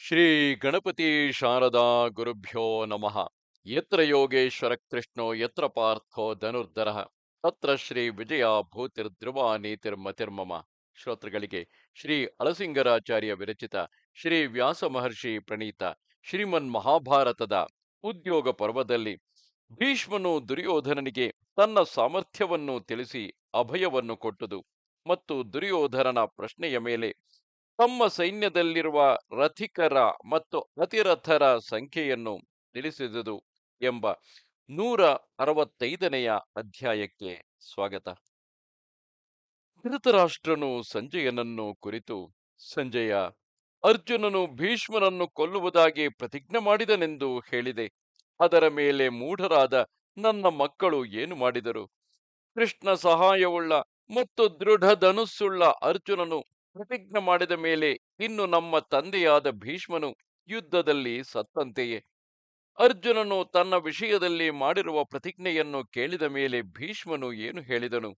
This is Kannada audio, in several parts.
ಶ್ರೀ ಗಣಪತಿ ಶಾರದಾ ಗುರುಭ್ಯೋ ನಮಃ. ಯತ್ರ ಯೋಗೇಶ್ವರ ಕೃಷ್ಣೋ ಯತ್ರ ಪಾರ್ಥೋ ಧನುರ್ಧರ. ತತ್ರ ಶ್ರೀ ವಿಜಯ ಭೂತಿರ್ಧ್ರುವ ನೀತಿರ್ಮತಿರ್ಮಮ ಶ್ರೋತೃಗಳಿಗೆ ಶ್ರೀ ಅಳಸಿಂಗರಾಚಾರ್ಯ ವಿರಚಿತ ಶ್ರೀ ವ್ಯಾಸ ಮಹರ್ಷಿ ಪ್ರಣೀತ ಶ್ರೀಮನ್ ಮಹಾಭಾರತದ ಉದ್ಯೋಗ ಪರ್ವದಲ್ಲಿ ಭೀಷ್ಮನು ದುರ್ಯೋಧನನಿಗೆ ತನ್ನ ಸಾಮರ್ಥ್ಯವನ್ನು ತಿಳಿಸಿ ಅಭಯವನ್ನು ಕೊಟ್ಟುದು ಮತ್ತು ದುರ್ಯೋಧನನ ಪ್ರಶ್ನೆಯ ಮೇಲೆ ತಮ್ಮ ಸೈನ್ಯದಲ್ಲಿರುವ ರಥಿಕರ ಮತ್ತು ಅತಿರಥರ ಸಂಖ್ಯೆಯನ್ನು ತಿಳಿಸಿದುದು ಎಂಬ ನೂರ ಅರವತ್ತೈದನೆಯ ಅಧ್ಯಾಯಕ್ಕೆ ಸ್ವಾಗತ. ಧೃತರಾಷ್ಟ್ರನು ಸಂಜಯನನ್ನು ಕುರಿತು, ಸಂಜಯ, ಅರ್ಜುನನು ಭೀಷ್ಮನನ್ನು ಕೊಲ್ಲುವುದಾಗಿ ಪ್ರತಿಜ್ಞೆ ಮಾಡಿದನೆಂದು ಹೇಳಿದೆ. ಅದರ ಮೇಲೆ ಮೂಢರಾದ ನನ್ನ ಮಕ್ಕಳು ಏನು ಮಾಡಿದರು? ಕೃಷ್ಣ ಸಹಾಯವುಳ್ಳ ಮತ್ತು ದೃಢ ಧನುಸ್ಸುಳ್ಳ ಅರ್ಜುನನು ಪ್ರತಿಜ್ಞೆ ಮಾಡಿದ ಮೇಲೆ ಇನ್ನು ನಮ್ಮ ತಂದೆಯಾದ ಭೀಷ್ಮನು ಯುದ್ಧದಲ್ಲಿ ಸತ್ತಂತೆಯೇ. ಅರ್ಜುನನು ತನ್ನ ವಿಷಯದಲ್ಲಿ ಮಾಡಿರುವ ಪ್ರತಿಜ್ಞೆಯನ್ನು ಕೇಳಿದ ಮೇಲೆ ಭೀಷ್ಮನು ಏನು ಹೇಳಿದನು?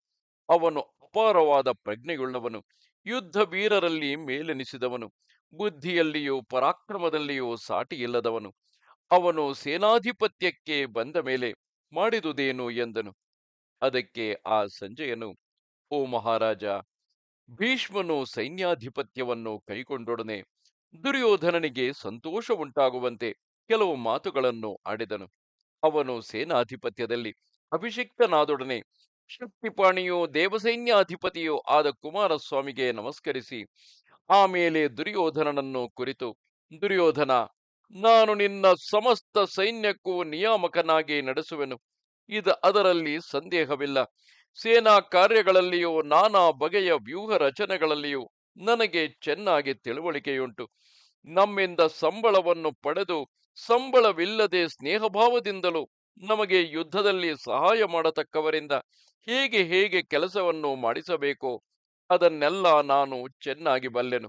ಅವನು ಅಪಾರವಾದ ಪ್ರಜ್ಞೆಯುಳ್ಳವನು. ಯುದ್ಧ ವೀರರಲ್ಲಿ ಮೇಲೆನಿಸಿದವನು. ಬುದ್ಧಿಯಲ್ಲಿಯೂ ಪರಾಕ್ರಮದಲ್ಲಿಯೂ ಸಾಟಿಯಿಲ್ಲದವನು ಅವನು ಸೇನಾಧಿಪತ್ಯಕ್ಕೆ ಬಂದ ಮೇಲೆ ಮಾಡಿದುದೇನು ಎಂದನು. ಅದಕ್ಕೆ ಆ ಸಂಜೆಯನು ಓ ಮಹಾರಾಜ ಭೀಷ್ಮನು ಸೈನ್ಯಾಧಿಪತ್ಯವನ್ನು ಕೈಗೊಂಡೊಡನೆ ದುರ್ಯೋಧನನಿಗೆ ಸಂತೋಷ ಉಂಟಾಗುವಂತೆ ಕೆಲವು ಮಾತುಗಳನ್ನು ಆಡಿದನು. ಅವನು ಸೇನಾಧಿಪತ್ಯದಲ್ಲಿ ಅಭಿಷಿಕ್ತನಾದೊಡನೆ ಶಕ್ತಿಪಾಣಿಯೋ ದೇವಸೈನ್ಯಾಧಿಪತಿಯೋ ಆದ ಕುಮಾರಸ್ವಾಮಿಗೆ ನಮಸ್ಕರಿಸಿ ಆಮೇಲೆ ದುರ್ಯೋಧನನನ್ನು ಕುರಿತು, ದುರ್ಯೋಧನ, ನಾನು ನಿನ್ನ ಸಮಸ್ತ ಸೈನ್ಯಕ್ಕೂ ನಿಯಾಮಕನಾಗಿ ನಡೆಸುವೆನು. ಇದು ಅದರಲ್ಲಿ ಸಂದೇಹವಿಲ್ಲ. ಸೇನಾ ಕಾರ್ಯಗಳಲ್ಲಿಯೂ, ನಾನಾ ಬಗೆಯ ವ್ಯೂಹ ರಚನೆಗಳಲ್ಲಿಯೂ ನನಗೆ ಚೆನ್ನಾಗಿ ತಿಳುವಳಿಕೆಯುಂಟು. ನಮ್ಮಿಂದ ಸಂಬಳವನ್ನು ಪಡೆದು, ಸಂಬಳವಿಲ್ಲದೆ ಸ್ನೇಹಭಾವದಿಂದಲೂ ನಮಗೆ ಯುದ್ಧದಲ್ಲಿ ಸಹಾಯ ಮಾಡತಕ್ಕವರಿಂದ ಹೇಗೆ ಹೇಗೆ ಕೆಲಸವನ್ನು ಮಾಡಿಸಬೇಕೋ, ಅದನ್ನೆಲ್ಲ ನಾನು ಚೆನ್ನಾಗಿ ಬಲ್ಲೆನು.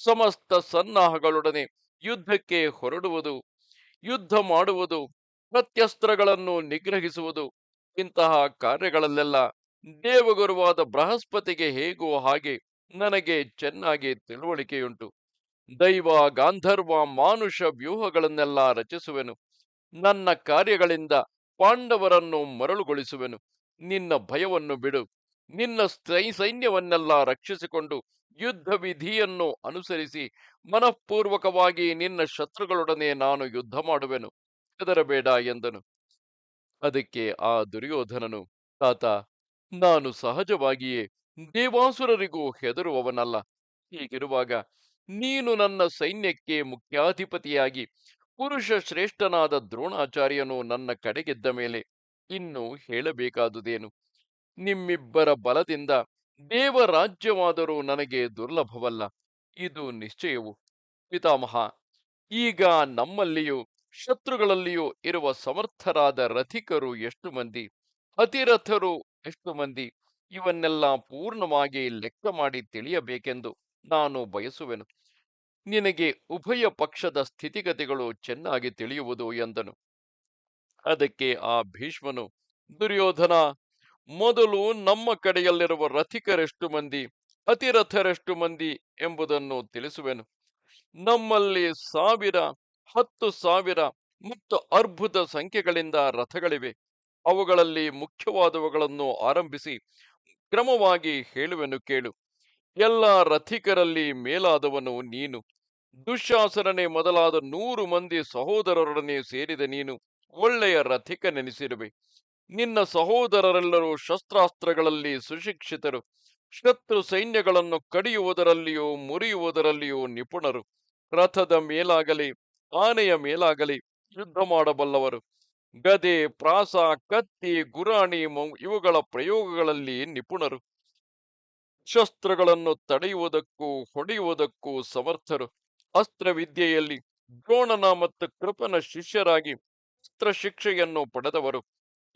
ಸಮಸ್ತ ಸನ್ನಾಹಗಳೊಡನೆ ಯುದ್ಧಕ್ಕೆ ಹೊರಡುವುದು, ಯುದ್ಧ ಮಾಡುವುದು, ಪ್ರತ್ಯಸ್ತ್ರಗಳನ್ನು ನಿಗ್ರಹಿಸುವುದು ಇಂತಹ ಕಾರ್ಯಗಳಲ್ಲೆಲ್ಲ ದೇವಗುರುವಾದ ಬೃಹಸ್ಪತಿಗೆ ಹೇಗೋ ಹಾಗೆ ನನಗೆ ಚೆನ್ನಾಗಿ ತಿಳುವಳಿಕೆಯುಂಟು. ದೈವ, ಗಾಂಧರ್ವ, ಮಾನುಷ ವ್ಯೂಹಗಳನ್ನೆಲ್ಲ ರಚಿಸುವೆನು. ನನ್ನ ಕಾರ್ಯಗಳಿಂದ ಪಾಂಡವರನ್ನು ಮರಳುಗೊಳಿಸುವೆನು. ನಿನ್ನ ಭಯವನ್ನು ಬಿಡು. ನಿನ್ನ ಸೈ ಸೈನ್ಯವನ್ನೆಲ್ಲ ರಕ್ಷಿಸಿಕೊಂಡು ಯುದ್ಧ ವಿಧಿಯನ್ನು ಅನುಸರಿಸಿ ಮನಃಪೂರ್ವಕವಾಗಿ ನಿನ್ನ ಶತ್ರುಗಳೊಡನೆ ನಾನು ಯುದ್ಧ ಮಾಡುವೆನು. ಹೆದರಬೇಡ ಎಂದನು. ಅದಕ್ಕೆ ಆ ದುರ್ಯೋಧನನು, ತಾತ, ನಾನು ಸಹಜವಾಗಿಯೇ ದೇವಾಸುರರಿಗೂ ಹೆದರುವವನಲ್ಲ. ಹೀಗಿರುವಾಗ ನೀನು ನನ್ನ ಸೈನ್ಯಕ್ಕೆ ಮುಖ್ಯಾಧಿಪತಿಯಾಗಿ ಪುರುಷ ಶ್ರೇಷ್ಠನಾದ ದ್ರೋಣಾಚಾರ್ಯನು ನನ್ನ ಕಡೆಗೆದ್ದ ಮೇಲೆ ಇನ್ನು ಹೇಳಬೇಕಾದುದೇನು? ನಿಮ್ಮಿಬ್ಬರ ಬಲದಿಂದ ದೇವರಾಜ್ಯವಾದರೂ ನನಗೆ ದುರ್ಲಭವಲ್ಲ. ಇದು ನಿಶ್ಚಯವು. ಪಿತಾಮಹ, ಈಗ ನಮ್ಮಲ್ಲಿಯೂ ಶತ್ರುಗಳಲ್ಲಿಯೂ ಇರುವ ಸಮರ್ಥರಾದ ರಥಿಕರು ಎಷ್ಟು ಮಂದಿ, ಅತಿರಥರು ಎಷ್ಟು ಮಂದಿ, ಇವನ್ನೆಲ್ಲ ಪೂರ್ಣವಾಗಿ ಲೆಕ್ಕ ಮಾಡಿ ತಿಳಿಯಬೇಕೆಂದು ನಾನು ಬಯಸುವೆನು. ನಿನಗೆ ಉಭಯ ಪಕ್ಷದ ಸ್ಥಿತಿಗತಿಗಳು ಚೆನ್ನಾಗಿ ತಿಳಿಯುವುದು ಎಂದನು. ಅದಕ್ಕೆ ಆ ಭೀಷ್ಮನು, ದುರ್ಯೋಧನ, ಮೊದಲು ನಮ್ಮ ಕಡೆಯಲ್ಲಿರುವ ರಥಿಕರೆಷ್ಟು ಮಂದಿ, ಅತಿರಥರೆಷ್ಟು ಮಂದಿ ಎಂಬುದನ್ನು ತಿಳಿಸುವೆನು. ನಮ್ಮಲ್ಲಿ ಸಾವಿರ ಹತ್ತು ಸಾವಿರ ಮತ್ತು ಅರ್ಬುದ ಸಂಖ್ಯೆಗಳಿಂದ ರಥಗಳಿವೆ. ಅವುಗಳಲ್ಲಿ ಮುಖ್ಯವಾದವುಗಳನ್ನು ಆರಂಭಿಸಿ ಕ್ರಮವಾಗಿ ಹೇಳುವೆನು ಕೇಳು. ಎಲ್ಲ ರಥಿಕರಲ್ಲಿ ಮೇಲಾದವನು ನೀನು. ದುಶ್ಯಾಸನನೆ ಮೊದಲಾದ ನೂರು ಮಂದಿ ಸಹೋದರರೊಡನೆ ಸೇರಿದ ನೀನು ಒಳ್ಳೆಯ ರಥಿಕನೆನಿಸಿರುವೆ. ನಿನ್ನ ಸಹೋದರರೆಲ್ಲರೂ ಶಸ್ತ್ರಾಸ್ತ್ರಗಳಲ್ಲಿ ಸುಶಿಕ್ಷಿತರು. ಶತ್ರು ಸೈನ್ಯಗಳನ್ನು ಕಡಿಯುವುದರಲ್ಲಿಯೂ ಮುರಿಯುವುದರಲ್ಲಿಯೂ ನಿಪುಣರು. ರಥದ ಮೇಲಾಗಲಿ ಆನೆಯ ಮೇಲಾಗಲಿ ಯುದ್ಧ ಮಾಡಬಲ್ಲವರು ಗದೆ ಪ್ರಾಸ ಕತ್ತಿ ಗುರಾಣಿ ಇವುಗಳ ಪ್ರಯೋಗಗಳಲ್ಲಿ ನಿಪುಣರು. ಶಸ್ತ್ರಗಳನ್ನು ತಡೆಯುವುದಕ್ಕೂ ಹೊಡೆಯುವುದಕ್ಕೂ ಸಮರ್ಥರು. ಅಸ್ತ್ರವಿದ್ಯೆಯಲ್ಲಿ ದ್ರೋಣನ ಮತ್ತು ಕೃಪನ ಶಿಷ್ಯರಾಗಿ ಅಸ್ತ್ರ ಶಿಕ್ಷೆಯನ್ನು ಪಡೆದವರು.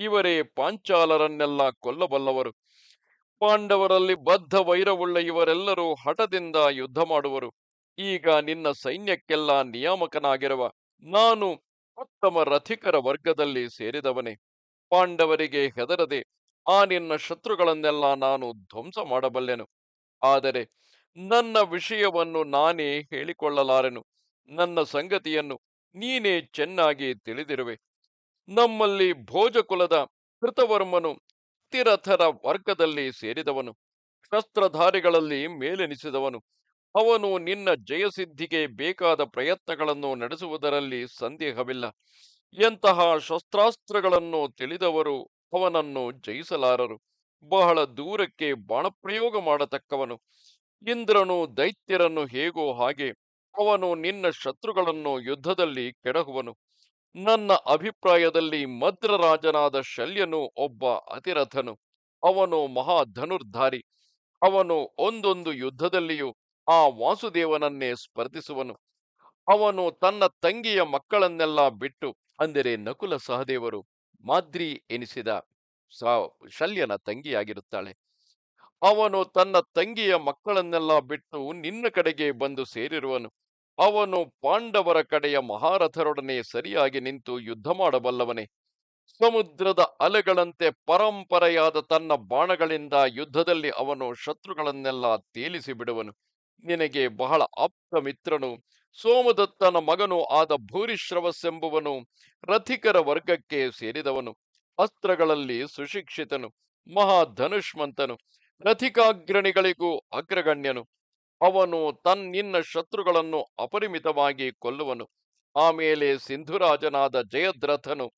ಇವರೇ ಪಾಂಚಾಲರನ್ನೆಲ್ಲ ಕೊಲ್ಲಬಲ್ಲವರು. ಪಾಂಡವರಲ್ಲಿ ಬದ್ಧ ವೈರವುಳ್ಳ ಇವರೆಲ್ಲರೂ ಹಠದಿಂದ ಯುದ್ಧ ಮಾಡುವರು. ಈಗ ನಿನ್ನ ಸೈನ್ಯಕ್ಕೆಲ್ಲ ನಿಯಾಮಕನಾಗಿರುವ ನಾನು ಉತ್ತಮ ರಥಿಕರ ವರ್ಗದಲ್ಲಿ ಸೇರಿದವನೇ. ಪಾಂಡವರಿಗೆ ಹೆದರದೆ ಆ ನಿನ್ನ ಶತ್ರುಗಳನ್ನೆಲ್ಲ ನಾನು ಧ್ವಂಸ ಮಾಡಬಲ್ಲೆನು. ಆದರೆ ನನ್ನ ವಿಷಯವನ್ನು ನಾನೇ ಹೇಳಿಕೊಳ್ಳಲಾರೆನು. ನನ್ನ ಸಂಗತಿಯನ್ನು ನೀನೇ ಚೆನ್ನಾಗಿ ತಿಳಿದಿರುವೆ. ನಮ್ಮಲ್ಲಿ ಭೋಜಕುಲದ ಕೃತವರ್ಮನು ತಿರಥರ ವರ್ಗದಲ್ಲಿ ಸೇರಿದವನು. ಶಸ್ತ್ರಧಾರಿಗಳಲ್ಲಿ ಮೇಲೆನಿಸಿದವನು. ಅವನು ನಿನ್ನ ಜಯಸಿದ್ಧಿಗೆ ಬೇಕಾದ ಪ್ರಯತ್ನಗಳನ್ನು ನಡೆಸುವುದರಲ್ಲಿ ಸಂದೇಹವಿಲ್ಲ. ಎಂತಹ ಶಸ್ತ್ರಾಸ್ತ್ರಗಳನ್ನು ತಿಳಿದವರು ಅವನನ್ನು ಜಯಿಸಲಾರರು. ಬಹಳ ದೂರಕ್ಕೆ ಬಾಣಪ್ರಯೋಗ ಮಾಡತಕ್ಕವನು. ಇಂದ್ರನು ದೈತ್ಯರನ್ನು ಹೇಗೋ ಹಾಗೆ ಅವನು ನಿನ್ನ ಶತ್ರುಗಳನ್ನು ಯುದ್ಧದಲ್ಲಿ ಕೆಡಹುವನು. ನನ್ನ ಅಭಿಪ್ರಾಯದಲ್ಲಿ ಮದ್ರರಾಜನಾದ ಶಲ್ಯನು ಒಬ್ಬ ಅತಿರಥನು. ಅವನು ಮಹಾಧನುರ್ಧಾರಿ. ಅವನು ಒಂದೊಂದು ಯುದ್ಧದಲ್ಲಿಯೂ ಆ ವಾಸುದೇವನನ್ನೇ ಸ್ಪರ್ಧಿಸುವನು. ಅವನು ತನ್ನ ತಂಗಿಯ ಮಕ್ಕಳನ್ನೆಲ್ಲ ಬಿಟ್ಟು ಅಂದರೆ ನಕುಲ ಸಹದೇವರು ಮಾದ್ರಿ ಎನಿಸಿದ ಶಲ್ಯನ ತಂಗಿಯಾಗಿರುತ್ತಾಳೆ. ಅವನು ತನ್ನ ತಂಗಿಯ ಮಕ್ಕಳನ್ನೆಲ್ಲ ಬಿಟ್ಟು ನಿನ್ನ ಕಡೆಗೆ ಬಂದು ಸೇರಿರುವನು. ಅವನು ಪಾಂಡವರ ಕಡೆಯ ಮಹಾರಥರೊಡನೆ ಸರಿಯಾಗಿ ನಿಂತು ಯುದ್ಧ ಮಾಡಬಲ್ಲವನೇ. ಸಮುದ್ರದ ಅಲೆಗಳಂತೆ ಪರಂಪರೆಯಾದ ತನ್ನ ಬಾಣಗಳಿಂದ ಯುದ್ಧದಲ್ಲಿ ಅವನು ಶತ್ರುಗಳನ್ನೆಲ್ಲ ತೇಲಿಸಿ ಬಿಡುವನು. ನಿನಗೆ ಬಹಳ ಆಪ್ತ ಮಿತ್ರನು. ಸೋಮದತ್ತನ ಮಗನು ಆದ ಭೂರಿಶ್ರವಸ್ಸೆಂಬುವನು ರಥಿಕರ ವರ್ಗಕ್ಕೆ ಸೇರಿದವನು. ಅಸ್ತ್ರಗಳಲ್ಲಿ ಸುಶಿಕ್ಷಿತನು, ಮಹಾಧನುಷ್ಮಂತನು, ರಥಿಕಾಗ್ರಣಿಗಳಿಗೂ ಅಗ್ರಗಣ್ಯನು. ಅವನು ತನ್ನಿನ್ನ ಶತ್ರುಗಳನ್ನು ಅಪರಿಮಿತವಾಗಿ ಕೊಲ್ಲುವನು. ಆಮೇಲೆ ಸಿಂಧುರಾಜನಾದ ಜಯದ್ರಥನು,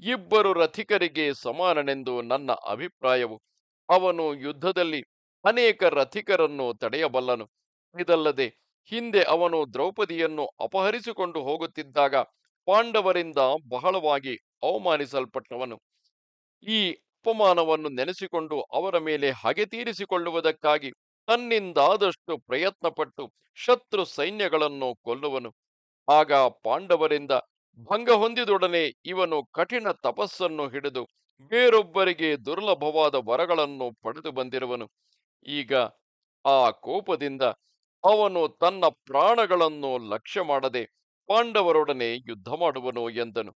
ಇಬ್ಬರು ರಥಿಕರಿಗೆ ಸಮಾನನೆಂದು ನನ್ನ ಅಭಿಪ್ರಾಯವು. ಅವನು ಯುದ್ಧದಲ್ಲಿ ಅನೇಕ ರಥಿಕರನ್ನು ತಡೆಯಬಲ್ಲನು. ಇದಲ್ಲದೆ ಹಿಂದೆ ಅವನು ದ್ರೌಪದಿಯನ್ನು ಅಪಹರಿಸಿಕೊಂಡು ಹೋಗುತ್ತಿದ್ದಾಗ ಪಾಂಡವರಿಂದ ಬಹಳವಾಗಿ ಅವಮಾನಿಸಲ್ಪಟ್ಟವನು. ಈ ಅಪಮಾನವನ್ನು ನೆನೆಸಿಕೊಂಡು ಅವರ ಮೇಲೆ ಹಗೆ ತೀರಿಸಿಕೊಳ್ಳುವುದಕ್ಕಾಗಿ ತನ್ನಿಂದಾದಷ್ಟು ಪ್ರಯತ್ನಪಟ್ಟು ಶತ್ರು ಸೈನ್ಯಗಳನ್ನು ಕೊಲ್ಲುವನು. ಆಗ ಪಾಂಡವರಿಂದ ಭಂಗ ಹೊಂದಿದೊಡನೆ ಇವನು ಕಠಿಣ ತಪಸ್ಸನ್ನು ಹಿಡಿದು ಬೇರೊಬ್ಬರಿಗೆ ದುರ್ಲಭವಾದ ವರಗಳನ್ನು ಪಡೆದು ಬಂದಿರುವನು. ಈಗ ಆ ಕೋಪದಿಂದ ಅವನು ತನ್ನ ಪ್ರಾಣಗಳನ್ನು ಲಕ್ಷ್ಯ ಮಾಡದೆ ಪಾಂಡವರೊಡನೆ ಯುದ್ಧ ಮಾಡುವನು ಎಂದನು.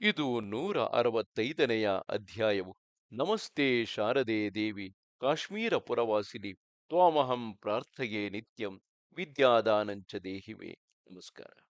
ಇದು ನೂರ ಅರವತ್ತೈದನೆಯ ಅಧ್ಯಾಯವು. ನಮಸ್ತೆ ಶಾರದೆ ದೇವಿ, ಕಾಶ್ಮೀರ ಪುರವಾಸಿನಿ, ತ್ವಾಮಹಂ ಪ್ರಾರ್ಥಯೇ ನಿತ್ಯಂ, ವಿದ್ಯಾದಾನಂಚ ದೇಹಿವೆ ನಮಸ್ಕಾರ.